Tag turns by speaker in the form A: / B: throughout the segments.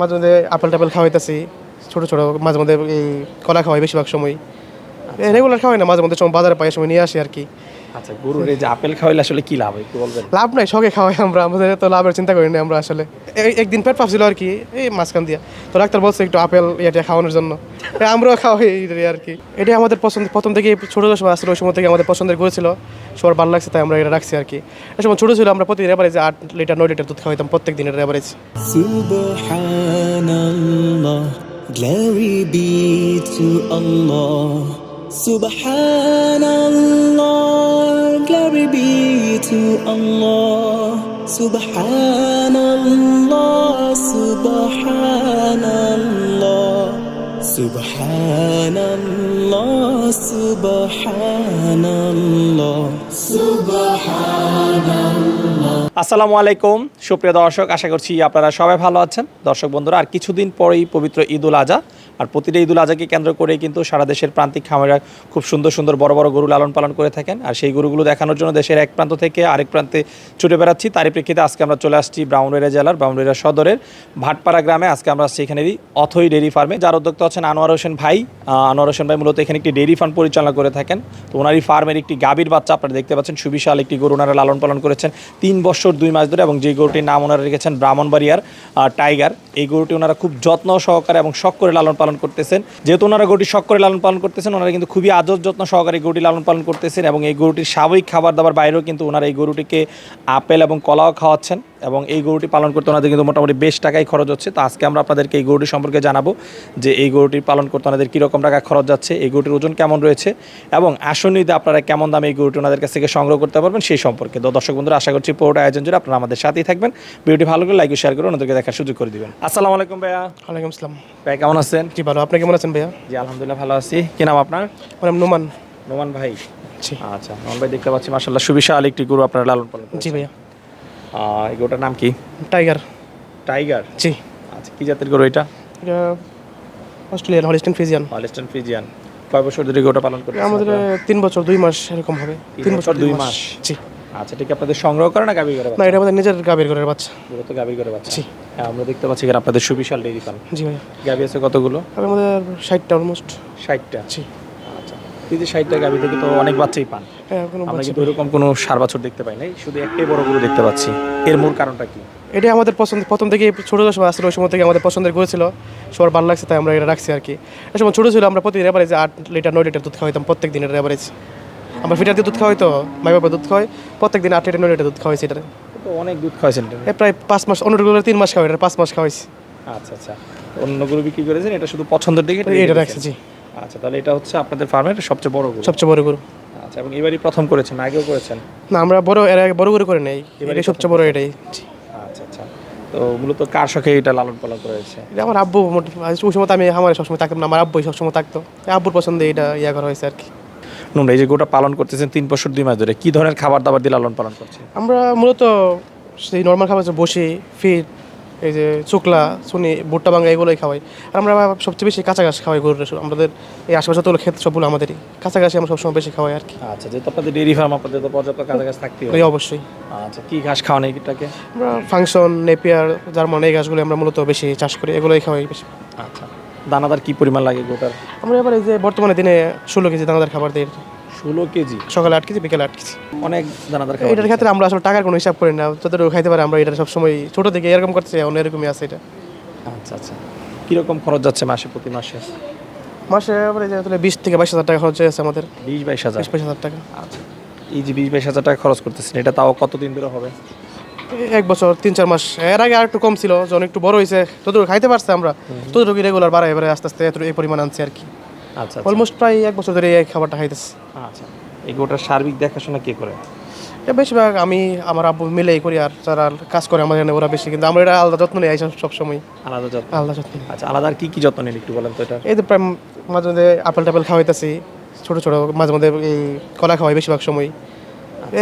A: মাঝে মধ্যে আপেল টাপেল খাওয়াইতেছি, ছোটো ছোটো মাঝে মধ্যে এই কলা খাওয়াই বেশিরভাগ সময়। রেগুলার খাওয়াই না, মাঝে মধ্যে সময় বাজারে পাই সময় নিয়ে আসি আর কি।
B: আচ্ছা গরুর এই যে আপেল খাওয়াইলে আসলে কি লাভ একটু বলবেন?
A: লাভ নাই শখে খাওয়াই আমরা আমাদের তো লাভের চিন্তা করি না আমরা আসলে। এই- একদিন পেট পাচ্ছিল আর কি এই মাঝখান দিয়া। তো ডাক্তার বলছে একটু আপেল এটা খাওয়ানোর জন্য। আমরাও খাওয়াই আর কি। এটাই আমাদের পছন্দ প্রথম থেকে ছোটো সময় আসলে ওই সময় থেকে আমাদের পছন্দের করেছিল সবার ভালো লাগছে তাই আমরা এটা রাখছি আর কি। এই সময় ছোটো ছিল আমরা প্রতিদিন এভারেজ আট লিটার নয় লিটার দুধ খাওয়াইতাম প্রত্যেক দিনের average
C: Subhanallah, glory be to Allah. Subhanallah,
B: আসসালামু আলাইকুম। সুপ্রিয় দর্শক, আশা করছি আপনারা সবাই ভালো আছেন। দর্শক বন্ধুরা, আর কিছুদিন পরেই পবিত্র ঈদ উল আজা আর প্রতিটা ঈদ উল আজহাকে কেন্দ্র করে কিন্তু সারা দেশের প্রান্তিক খামারা খুব সুন্দর সুন্দর বড় বড় গরু লালন পালন করে থাকেন। আর সেই গরুগুলো দেখানোর জন্য দেশের এক প্রান্ত থেকে আরেক প্রান্তে ছুটে বেড়াচ্ছি। তারই প্রেক্ষিতে আজকে আমরা চলে আসছি ব্রাউনবেড়া জেলার ব্রাউনবেড়া সদরের ভাটপাড়া গ্রামে। আজকে আমরা আসছি এখানেরই অথই ডেরি ফার্মে। যার উদ্যোক্তা হচ্ছেন আনোয়ার হোসেন ভাই। আনোয়ার হোসেন ভাই মূলত এখানে একটি ডেরি ফার্ম পরিচালনা করে থাকেন। তো ওনারই ফার্মের একটি গাভীর বাচ্চা, আপনারা দেখতে পাচ্ছেন, সুবিশাল একটি গরু ওনারা লালন পালন করেছেন তিন বছর দুই মাস ধরে এবং যে গরুটির নাম ওনারা রেখেছেন ব্রাহ্মণবাড়িয়ার টাইগার। এই গরুটি ওনারা খুব যত্ন সহকারে এবং শখ করে লালন পালন করতেছেন। যেহেতু ওনারা গরুটি শখ করে লালন পালন করতেছেন, ওনারা কিন্তু খুবই আদর যত্ন সহকারে গরুটি লালন পালন করতেছেন এবং এই গরুটির স্বাভাবিক খাবার দাবার বাইরেও কিন্তু ওনারা এই গরুটিকে আপেল এবং কলাও খাওয়াচ্ছেন। এবং এই গরুটি পালন করতে ওনাদের কিন্তু মোটামুটি বেশ টাকাই খরচ হচ্ছে। তো আজকে আমরা আপনাদেরকে এই গরুটি সম্পর্কে জানাব যে এই গরুটি পালন করতে ওনাদের কীরকম টাকা খরচ যাচ্ছে এই গরুটির ওজন কেমন রয়েছে এবং আসন্নিতে আপনারা কেমন দামে এই গরুটি ওনাদের কাছ থেকে সংগ্রহ করতে পারবেন সেই সম্পর্কে। তো দর্শক বন্ধুরা আশা করছি পুরোটা আয়োজন জুড়ে আপনারা আমাদের সাথেই থাকবেন। ভিডিওটি ভালো করে লাইক ও শেয়ার করে ওনাদেরকে দেখার সুযোগ করে দিবেন। আসসালামু আলাইকুম ভাইয়া।
A: ওয়ালাইকুম আসসালাম।
B: ভাই কেমন আছেন?
A: জি ভালো। আপনি কেমন আছেন ভাইয়া?
B: জি আলহামদুলিল্লাহ ভালো আছি। কি নাম আপনার?
A: আমার নাম নোমান।
B: নোমান ভাই। আচ্ছা নোমান ভাই দেখতে পাচ্ছি মার্শাল্লাহ সুবিশাল একটি গরু আপনারা লালন পালন
A: জি ভাইয়া।
B: এই গরুটার নাম কি?
A: টাইগার।
B: টাইগার?
A: জি।
B: আচ্ছা কি জাতের গরু এটা?
A: এটা Australian Holstein Friesian
B: Holstein Friesian. কয় বছর ধরে গরুটা পালন করতে
A: আমাদের তিন বছর দুই মাস এরকম হবে।
B: তিন বছর, দুই মাস।
A: জি।
B: আচ্ছা ঠিক আপনাদের সংগ্রহ করে না গাভী করে
A: না এটা আমাদের নিজের গাভীর ঘরের বাচ্চা।
B: মূলত গাভী করে বাচ্চা।
A: জি।
B: হ্যাঁ আমরা দেখতে পাচ্ছি এখানে আপনাদের সুবিশাল ডেইরি ফার্ম
A: জি ভাইয়া।
B: গাভী আছে কতগুলো?
A: আমাদের ষাটটা অলমোস্ট
B: ষাটটা?
A: জি।
B: আচ্ছা এই যে ষাটটা গাভী থেকে তো অনেক বাচ্চাই পান। আমরা কিন্তু এরকম কোনো সার বাছর দেখতে পাই নাই শুধু একটাই বড় গরু দেখতে পাচ্ছি। এর মূল কারণটা কি?
A: এটাই আমাদের পছন্দ প্রথম থেকে ছোটো সময় আসলে ওই সময় থেকে আমাদের পছন্দের করেছিল সবার ভালো লাগছে তাই আমরা এটা রাখছি আর কি। এই সময় ছোটো ছিল আমরা প্রতিদিন এভারেজ আট লিটার নয় লিটার দুধ খাওয়াইতাম প্রত্যেক দিনের এভারেজ আমরা ফিটার দিয়ে দুধ খাওয়াই তো মাই বাবা দুধ খাওয়াই প্রত্যেক দিন আট লিটার নয় লিটার দুধ খাওয়াইছি এটা
B: অনেক দুধ খাওয়াইছেন এটা।
A: প্রায় পাঁচ মাস অন্য অন্যগুলো তিন মাস খাওয়াই এটা পাঁচ মাস খাওয়াইছি।
B: আচ্ছা আচ্ছা। অন্য গরু বিক্রি করেছেন এটা শুধু পছন্দের দিকে
A: এটা রাখছি জি।
B: আচ্ছা তাহলে এটা হচ্ছে আপনাদের ফার্মের সবচেয়ে বড় গরু।
A: সবচেয়ে বড় গরু।
B: আচ্ছা এবং এবারই প্রথম করেছেন আগেও করেছেন?
A: না আমরা বড় এর আগে বড় গরু করে নেই এটাই সবচেয়ে বড় এটাই।
B: আচ্ছা আচ্ছা। তো মূলত কার শখে এটা লালন পালন করেছে
A: এটা আমার আব্বু ওই সময় আমি আমার সবসময় থাকতাম না আমার আব্বুই সবসময় থাকতো। আব্বুর পছন্দে এটা ইয়া করা হয়েছে আর কি।
B: নুন এই যে গোটা পালন করতেছেন তিন বছর দুই মাস ধরে কি ধরনের খাবার দাবার দিয়ে লালন পালন করছেন?
A: আমরা মূলত সেই নর্মাল খাবার বসে বসি ফিট এই যে শুকলা শুনি ভুট্টা ভাঙা এগুলোই খাওয়াই। আর আমরা সবচেয়ে বেশি কাঁচা ঘাস খাওয়াই গরুর আমাদের এই আশেপাশে তো ক্ষেত সবগুলো আমাদেরই। কাঁচা ঘাসই আমরা সবসময় বেশি খাওয়াই আর কি।
B: আচ্ছা যেহেতু আপনাদের ডেরি ফার্ম আপনাদের তো পর্যাপ্ত কাছাকাছি থাকতে হবে।
A: অবশ্যই।
B: আচ্ছা কি ঘাস খাওয়ান এইটাকে
A: আমরা ফাংশন নেপিয়ার জার্মান এই ঘাসগুলো আমরা মূলত বেশি চাষ করি এগুলোই খাওয়াই বেশি।
B: আচ্ছা দানাদার কি পরিমাণ লাগে গোটার?
A: আমরা এবার এই যে বর্তমানে দিনে ষোলো কেজি দানাদার খাবার দিই।
B: ষোলো কেজি।
A: সকালে আট কেজি বিকেলে আট কেজি।
B: অনেক দানাদার খাবার
A: এটার ক্ষেত্রে আমরা আসলে টাকার কোনো হিসাব করি না। যতটুকু খাইতে পারি আমরা এটা সবসময় ছোটো থেকে এরকম করতেছি এখন এরকমই আছে এটা।
B: আচ্ছা আচ্ছা। কীরকম খরচ যাচ্ছে মাসে প্রতি মাসে?
A: মাসে এবারে যে তাহলে বিশ থেকে বাইশ হাজার টাকা খরচ হয়েছে আমাদের।
B: বিশ বাইশ হাজার?
A: বাইশ হাজার টাকা।
B: আচ্ছা। এই যে বিশ বাইশ হাজার টাকা খরচ করতেছেন এটা তাও কতদিন ধরে হবে?
A: এক বছর তিন চার মাস। এর আগে আর একটু কম ছিল যখন একটু বড় হয়েছে ততটুকু খাইতে পারছে আমরা ততটুকু রেগুলার বাড়াই এবারে আস্তে আস্তে এতটুকু এই পরিমাণ আনছি আর কি।
B: আচ্ছা আচ্ছা।
A: অলমোস্ট প্রায় এক বছর ধরে এই খাবারটা খাইতেছি।
B: আচ্ছা এই গোটার সার্বিক দেখাশোনা কে করে?
A: এটা বেশিরভাগ আমি আমার আব্বু মিলেই করি আর যারা কাজ করে আমাদের এখানে ওরা বেশি কিন্তু আমরা এটা আলাদা যত্ন নিই সবসময়।
B: আলাদা যত্ন?
A: আলাদা যত্ন
B: আচ্ছা আলাদা আর কি কি যত্ন নেন একটু বলেন তো এটা?
A: এই তো প্রায় মাঝে মধ্যে আপেল টাপেল খাওয়াইতেছি ছোটো ছোটো মাঝে মধ্যে এই কলা খাওয়াই বেশিরভাগ সময়।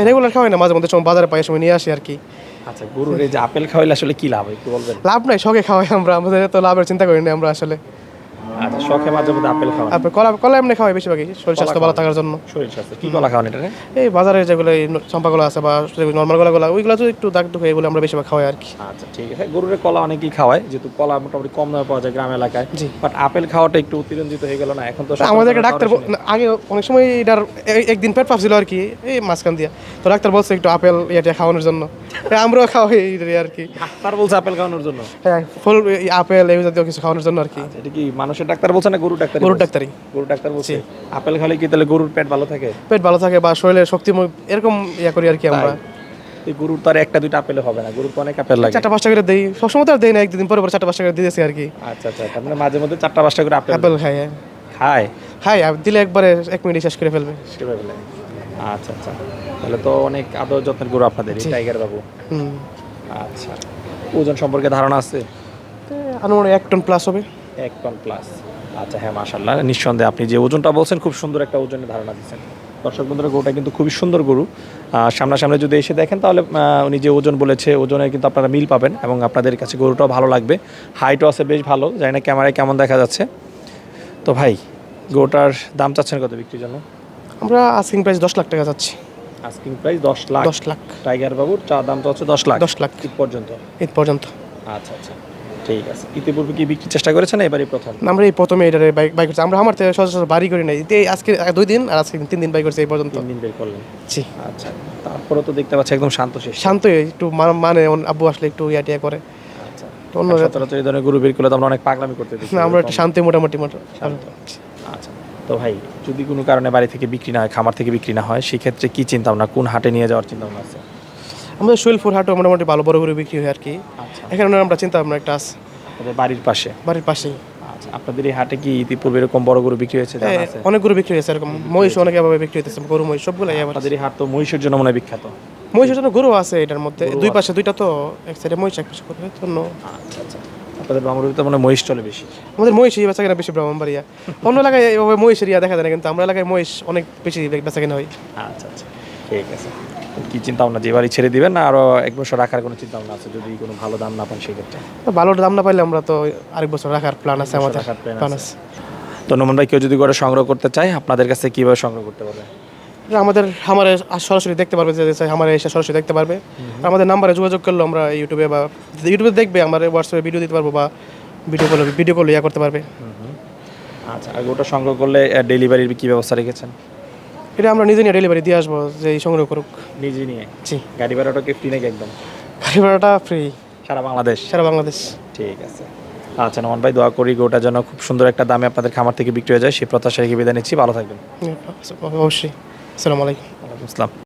A: রেগুলার খাওয়াই না মাঝে মধ্যে সময় বাজারে পাই সময় নিয়ে আসি আর কি।
B: আচ্ছা গরুর এই যে আপেল খাওয়াইলে আসলে কি লাভ একটু বলবেন?
A: লাভ নাই শখে খাওয়াই আমরা আমাদের তো লাভের চিন্তা করি না আমরা আসলে।
B: আচ্ছা শখে মাঝে মধ্যে আপেল খাওয়ান।
A: আপেল কলা কলা এমনি খাওয়াই বেশিরভাগই শরীর স্বাস্থ্য ভালো থাকার জন্য।
B: শরীর স্বাস্থ্য কি কলা খাওয়ান এটা
A: এই বাজারে যেগুলো এই চম্পাগুলো আছে বা নর্মাল গলাগুলো ওইগুলো তো একটু দাগ দুঃখ এগুলো আমরা বেশিরভাগ খাওয়াই আর কি।
B: আচ্ছা ঠিক আছে। গরুর কলা অনেকেই খাওয়ায় যেহেতু কলা মোটামুটি কম দামে পাওয়া যায় গ্রাম এলাকায়। বাট আপেল খাওয়াটা একটু অতিরঞ্জিত হয়ে গেল না? এখন তো
A: আমাদের ডাক্তার আগে অনেক সময় এটার একদিন পেট পাচ্ছিল আর কি এই মাঝখান দিয়া। তো ডাক্তার বলছে একটু আপেল ইয়েটা খাওয়ানোর জন্য। আমরাও খাওয়াই এই আর কি।
B: ডাক্তার বলছে আপেল খাওয়ানোর জন্য?
A: হ্যাঁ ফুল এই আপেল এই জাতীয় কিছু খাওয়ানোর জন্য আর কি।
B: আচ্ছা, এটা কি মানুষের ডাক্তার বলছে না গরুর ডাক্তার
A: গরুর ডাক্তারই।
B: গরুর ডাক্তার বলছে। আপেল খালে কি তাহলে গরুর পেট ভালো থাকে?
A: পেট ভালো থাকে বা শরীরের শক্তি এরকম ইয়া করি আর কি আমরা।
B: এই গরুর তো আর একটা দুইটা আপেলে হবে না। গরুর তো অনেক আপেল লাগে।
A: চারটা পাঁচটা করে দেই। সবসময় তো আর দেই না একদিন পরে পরে চারটা পাঁচটা করে দিয়েছি আর কি।
B: আচ্ছা আচ্ছা তার মানে মাঝে মধ্যে চারটা পাঁচটা করে আপেল
A: আপেল খাই হ্যাঁ।
B: খায়?
A: হাই দিলে একবারে এক মিনিট শেষ করে ফেলবে।
B: আচ্ছা আচ্ছা। তাহলে তো অনেক আদর যত্নের গরু আপনাদের টাইগার বাবু। আচ্ছা। ওজন সম্পর্কে ধারণা আছে?
A: আনুমানিক এক টন প্লাস হবে।
B: এক টন প্লাস আচ্ছা হ্যাঁ মাশাল্লাহ নিঃসন্দেহে আপনি যে ওজনটা বলছেন খুব সুন্দর একটা ওজনের ধারণা দিচ্ছেন। দর্শক বন্ধুরা গরুটা কিন্তু খুবই সুন্দর গরু। সামনাসামনি যদি এসে দেখেন তাহলে উনি যে ওজন বলেছে ওজনে কিন্তু আপনারা মিল পাবেন এবং আপনাদের কাছে গরুটাও ভালো লাগবে। হাইটও আছে বেশ ভালো জানি না ক্যামেরায় কেমন দেখা যাচ্ছে। তো ভাই গরুটার দাম চাচ্ছেন কত বিক্রির জন্য?
A: আমরা আস্কিং প্রাইস দশ লাখ টাকা চাচ্ছি।
B: আস্কিং প্রাইস দশ লাখ।
A: দশ লাখ।
B: টাইগার বাবুর চা দামটা হচ্ছে দশ লাখ।
A: দশ লাখ।
B: ঈদ পর্যন্ত?
A: ঈদ পর্যন্ত।
B: আচ্ছা আচ্ছা। ঠিক আছে। ইতিপূর্বে কি বিক্রির চেষ্টা করেছেন? এবারই প্রথম।
A: আমরা এই প্রথমে এটারে বাইক বাইক করছি। আমরা আমার সচরাচর বাড়ি করি নাই এই আজকে দুই দিন আর আজকে তিন দিন বাইক করছি এই পর্যন্ত।
B: তিন দিন বের করলেন।
A: জি।
B: আচ্ছা তারপরে তো দেখতে পাচ্ছি একদম শান্ত শেষ।
A: শান্ত একটু মানে আব্বু আসলে একটু ইয়া টিয়া করে।
B: আচ্ছা।
A: অন্য
B: সচরাচর এই ধরনের গরু বের করলে তো আমরা অনেক পাগলামি করতে
A: আমরা একটু শান্তি মোটামুটি।
B: আচ্ছা তো ভাই যদি কোনো কারণে বাড়ি থেকে বিক্রি না হয় খামার থেকে বিক্রি না হয় সেক্ষেত্রে কি চিন্তা ভাবনা কোন হাটে নিয়ে যাওয়ার চিন্তা ভাবনা আছে?
A: আমাদের শৈলপুর হাটও মোটামুটি ভালো বড় করে বিক্রি হয় আর কি।
B: আচ্ছা।
A: এখানে আমরা চিন্তা ভাবনা একটা আছে।
B: বাড়ির পাশে?
A: বাড়ির পাশেই।
B: আচ্ছা আপনাদের এই হাটে কি ইতিপূর্বে এরকম বড় গরু বিক্রি হয়েছে?
A: হ্যাঁ, অনেক গরু বিক্রি হয়েছে এরকম। মহিষ অনেক এভাবে বিক্রি হইতেছে গরু মহিষ সবগুলো
B: আপনাদের এই হাট তো মহিষের জন্য মনে বিখ্যাত।
A: মহিষের জন্য গরু আছে এটার মধ্যে। দুই পাশে দুইটা তো এক সাইডে মহিষ এক পাশে গরু তো
B: আচ্ছা আপনাদের মনে মহিষ চলে বেশি।
A: আমাদের মহিষ এই বেচা কেনা বেশি ব্রাহ্মণবাড়িয়া। অন্য এলাকায় এভাবে মহিষের ইয়া দেখা যায় না কিন্তু আমরা এলাকায় মহিষ অনেক বেশি বেচা কেনা হয়।
B: আচ্ছা আচ্ছা। ঠিক আছে। কি চিন্তা ভাবনা যে বাড়ি ছেড়ে দিবেন না আরও এক বছর রাখার কোনো চিন্তা ভাবনা আছে যদি কোনো ভালো দাম না পান সেক্ষেত্রে?
A: ভালো দাম না পাইলে আমরা তো আরেক বছর রাখার প্ল্যান আছে আমাদের
B: রাখার
A: প্ল্যান
B: আছে। তো নমন ভাই কেউ যদি করে সংগ্রহ করতে চায় আপনাদের কাছে কীভাবে সংগ্রহ করতে পারবে?
A: আমাদের আমারে সরাসরি দেখতে পারবে যে আমার এসে সরাসরি দেখতে পারবে। আমাদের নাম্বারে যোগাযোগ করলে আমরা ইউটিউবে বা ইউটিউবে দেখবে আমার হোয়াটসঅ্যাপে ভিডিও দিতে পারব বা ভিডিও কল ভিডিও কল ইয়া করতে পারবে।
B: আচ্ছা আর ওটা সংগ্রহ করলে ডেলিভারির কি ব্যবস্থা রেখেছেন?
A: এটা আমরা নিজে নিয়ে ডেলিভারি দিয়ে আসব যে সংগ্রহ করুক।
B: নিজে নিয়ে?
A: জি।
B: গাড়ি ভাড়াটা কি ফ্রি নাকি একদম?
A: গাড়ি ভাড়াটা ফ্রি
B: সারা বাংলাদেশ?
A: সারা বাংলাদেশ।
B: ঠিক আছে। আচ্ছা নমন ভাই দোয়া করি গোটা যেন খুব সুন্দর একটা দামে আপনাদের খামার থেকে বিক্রি হয়ে যায়। সেই প্রত্যাশা রেখে বিদায় নিচ্ছি। ভালো থাকবেন।
A: অবশ্যই। আসসালামু আলাইকুম।
B: আসসালাম।